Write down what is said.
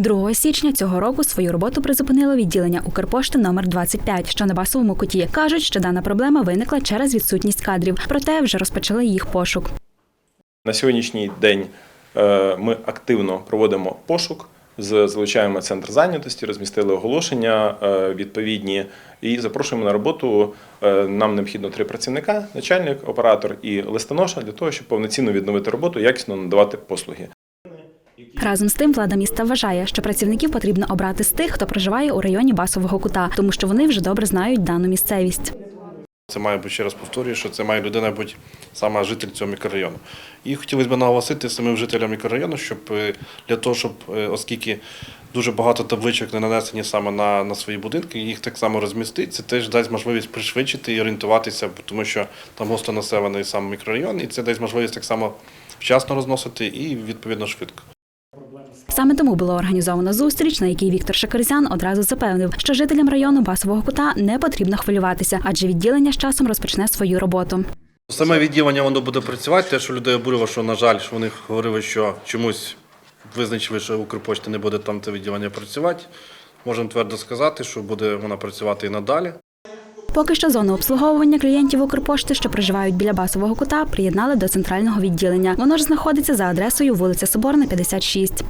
2 січня цього року свою роботу призупинило відділення Укрпошти номер 25, що на басовому куті. Кажуть, що дана проблема виникла через відсутність кадрів, проте вже розпочали їх пошук. На сьогоднішній день е, ми активно проводимо пошук, залучаємо центр зайнятості, розмістили оголошення е, відповідні і запрошуємо на роботу. е, Нам необхідно три працівника: начальник, оператор і листоноша для того, щоб повноцінно відновити роботу, якісно надавати послуги. Разом з тим, влада міста вважає, що працівників потрібно обрати з тих, хто проживає у районі басового кута, тому що вони вже добре знають дану місцевість. Це має бути ще раз повторюю, що це має людина бути саме житель цього мікрорайону. І хотілося б наголосити самим жителям мікрорайону, щоб е, для того, щоб е, оскільки дуже багато табличок не нанесені саме на, на свої будинки, їх так само розмістити. Це теж дасть можливість пришвидшити і орієнтуватися, тому що там густо населений сам мікрорайон, і це дасть можливість так само вчасно розносити і відповідно швидко. Саме тому було організовано зустріч, на якій Віктор Шакарзян одразу запевнив, що жителям району басового кута не потрібно хвилюватися, адже відділення з часом розпочне свою роботу. Саме відділення воно буде працювати. Те, що людей обурило, що на жаль, що вони говорили, що чомусь визначили, що Укрпошти не буде там це відділення працювати. Можемо твердо сказати, що буде вона працювати і надалі. Поки що зону обслуговування клієнтів Укрпошти, що проживають біля басового кута, приєднали до центрального відділення. Воно ж знаходиться за адресою вулиця Соборна, 56.